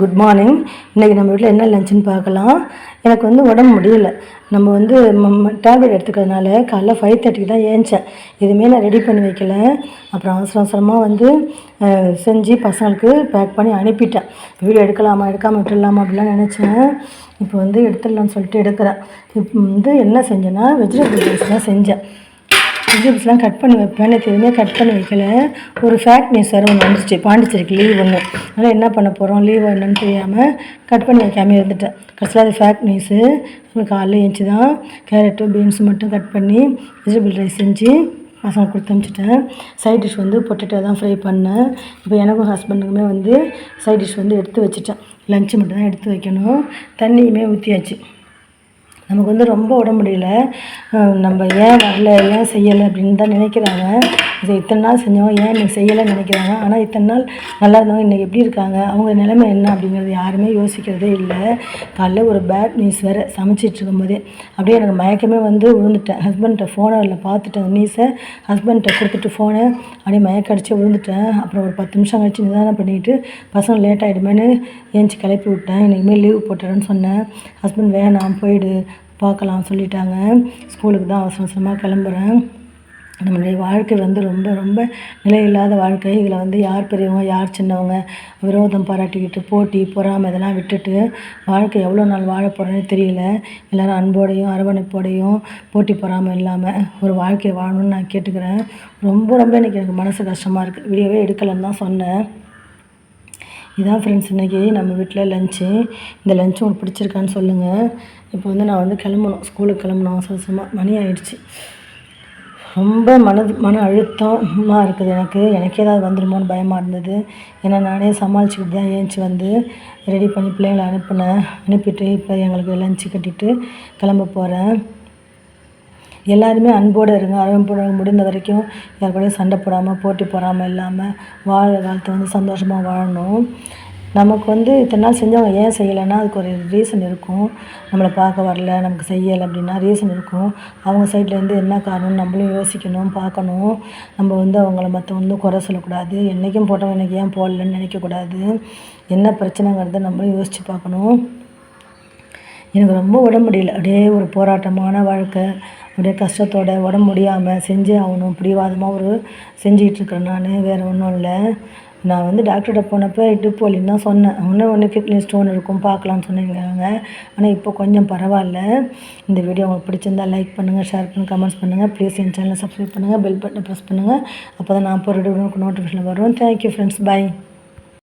Good morning இன்றைக்கி நம்ம வீட்டில் என்ன லஞ்சுன்னு பார்க்கலாம். எனக்கு வந்து உடம்பு முடியல. நம்ம வந்து டேப்லெட் எடுத்துக்கிறதுனால காலைல ஃபைவ் தேர்ட்டிக்கு தான் ஏஞ்சேன். எதுவுமே நான் ரெடி பண்ணி வைக்கல. அப்புறம் அவசர அவசரமாக வந்து செஞ்சு பசங்களுக்கு பேக் பண்ணி அனுப்பிட்டேன். வீடியோ எடுக்கலாமா எடுக்காமல் விட்டுடலாமா அப்படிலாம் நினச்சேன். இப்போ வந்து எடுத்துடலாம்னு சொல்லிட்டு எடுக்கிறேன். இப்போ வந்து என்ன செஞ்சேன்னா வெஜிடபிள் ரைஸ் தான் செஞ்சேன். வெஜிடபிள்ஸ்லாம் கட் பண்ணி வைப்பேன் நேற்று எதுவுமே கட் பண்ணி வைக்கல. ஒரு ஃபேக்ட் நியூஸ் வேறு ஒன்று வந்துச்சு பாண்டிச்சேரிக்கு லீவ் ஒன்று அதனால் என்ன பண்ண போகிறோம் லீவ் என்னன்னு தெரியாமல் கட் பண்ணி வைக்காமல் இருந்துட்டேன். கடைசியில் அது ஃபேக்ட் நியூஸு காலையில் எழுந்துச்சி தான் கேரட்டு பீன்ஸ் மட்டும் கட் பண்ணி வெஜிடபிள் ரைஸ் செஞ்சு பசங்க கொடுத்து அனுப்பிச்சிட்டேன். சைட் டிஷ் வந்து பொட்டேட்டோ தான் ஃப்ரை பண்ணேன். இப்போ எனக்கும் ஹஸ்பண்டுக்குமே வந்து சைட் டிஷ் வந்து எடுத்து வச்சுட்டேன். லஞ்சு மட்டும் தான் எடுத்து வைக்கணும். தண்ணியுமே ஊற்றியாச்சு நமக்கு வந்து ரொம்ப உடம்பு முடியல. நம்ம ஏன் வரல ஏன் செய்யலை அப்படின்னு தான் நினைக்கிறாங்க. இதை இத்தனை நாள் செஞ்சவங்க ஏன் இன்னைக்கு செய்யலைன்னு நினைக்கிறாங்க? ஆனால் இத்தனை நாள் நல்லா இருந்தவங்க இன்றைக்கி எப்படி இருக்காங்க? அவங்க நிலைமை என்ன அப்படிங்கிறது யாருமே யோசிக்கிறதே இல்லை. காலைல ஒரு பேட் நியூஸ் வேறு சமைச்சிட்டு இருக்கும்போதே அப்படியே எனக்கு மயக்கமே வந்து விழுந்துட்டேன் ஹஸ்பண்ட்டை ஃபோனை இல்லை பார்த்துட்டேன் நியூஸை ஹஸ்பண்ட்டை கொடுத்துட்டு ஃபோனை அப்படியே மயக்க அடித்து விழுந்துட்டேன் அப்புறம் ஒரு பத்து நிமிஷம் கழிச்சு நிதானம் பண்ணிவிட்டு பசங்க லேட் ஆகிடுமேன்னு ஏஞ்சி கிளப்பி விட்டேன். இன்றைக்குமே லீவ் போட்டுறேன்னு சொன்னேன். ஹஸ்பண்ட் வேணாம் போயிடு பார்க்கலாம் சொல்லிட்டாங்க. ஸ்கூலுக்கு தான் அவசர அவசரமாக கிளம்புறேன். நம்மளுடைய வாழ்க்கை வந்து ரொம்ப ரொம்ப நிலையில்லாத வாழ்க்கை. இதில் வந்து யார் பெரியவங்க யார் சின்னவங்க விரோதம் பாராட்டிக்கிட்டு போட்டி பொறாமை இதெல்லாம் விட்டுட்டு வாழ்க்கை எவ்வளோ நாள் வாழ போகிறேன்னு தெரியல. எல்லோரும் அன்போடையும் அரவணைப்போடையும் போட்டி பொறாமை இல்லாமல் ஒரு வாழ்க்கையை வாழணும்னு நான் கேட்டுக்கிறேன். ரொம்ப ரொம்ப இன்றைக்கி எனக்கு மனசு கஷ்டமாக இருக்குது வீடியோவே எடுக்கலைன்னு தான் சொன்னேன். இதான் ஃப்ரெண்ட்ஸ் இன்றைக்கி நம்ம வீட்டில் லஞ்சு இந்த லஞ்சு உங்களுக்கு பிடிச்சிருக்கான்னு சொல்லுங்கள் இப்போ வந்து நான் வந்து கிளம்பணும். ஸ்கூலுக்கு கிளம்பணும். அவசரமாக மணி ஆயிடுச்சு. ரொம்ப மனது மன அழுத்தமாக இருக்குது எனக்கு. எனக்கே ஏதாவது வந்துடுமோன்னு பயமாக இருந்தது. ஏன்னா நானே சமாளிச்சுக்கிட்டு தான் ஏஞ்சி வந்து ரெடி பண்ணி பிள்ளைங்களை அனுப்பினேன். அனுப்பிட்டு இப்போ எங்களுக்கு லஞ்சு கட்டிட்டு கிளம்ப போகிறேன் எல்லாருமே அன்போடு இருங்க. அன்போடு முடிந்த வரைக்கும் யார் கூடயும் சண்டை போடாமல் போட்டி போடாமல் இல்லாமல் வாழ காலத்தை வந்து சந்தோஷமாக வாழணும். நமக்கு வந்து இத்தனை நாள் செஞ்சவங்க ஏன் செய்யலைன்னா அதுக்கு ஒரு ரீசன் இருக்கும். நம்மளை பார்க்க வரல நமக்கு செய்யலை அப்படின்னா ரீசன் இருக்கும். அவங்க சைட்லேருந்து என்ன காரணம் நம்மளும் யோசிக்கணும் பார்க்கணும். நம்ம வந்து அவங்கள மற்ற வந்து குறை சொல்லக்கூடாது. என்றைக்கும் போட்டவங்க எனக்கு ஏன் போடலன்னு நினைக்கக்கூடாது. என்ன பிரச்சனைங்கிறத நம்மளும் யோசித்து பார்க்கணும். எனக்கு ரொம்ப உடம்பு முடியல. அப்படியே ஒரு போராட்டமான வாழ்க்கை. அப்படியே கஷ்டத்தோட உடம்பு முடியாமல் செஞ்சே ஆகணும். பிடிவாதமாக ஒரு செஞ்சிகிட்டு இருக்கிறேன் நான். வேறு ஒன்றும் இல்லை. நான் வந்து டாக்டர்கிட்ட போனப்போ இடுப்பு வலின்னு தான் சொன்னேன். ஒன்று ஒன்று கிட்னி ஸ்டோன் இருக்கும் பார்க்கலான்னு சொன்னீங்க ஆனால் இப்போ கொஞ்சம் பரவாயில்ல. இந்த வீடியோ உங்களுக்கு பிடிச்சிருந்தா லைக் பண்ணுங்கள் ஷேர் பண்ணுங்கள் கமெண்ட்ஸ் பண்ணுங்கள் ப்ளீஸ் என் சேனலை சப்ஸ்கிரைப் பண்ணுங்கள் பெல் பட்டனை ப்ரெஸ் பண்ணுங்கள் அப்போ தான் நான் போகிற நோட்டிஃபிகேஷன் வரும். Thank you friends by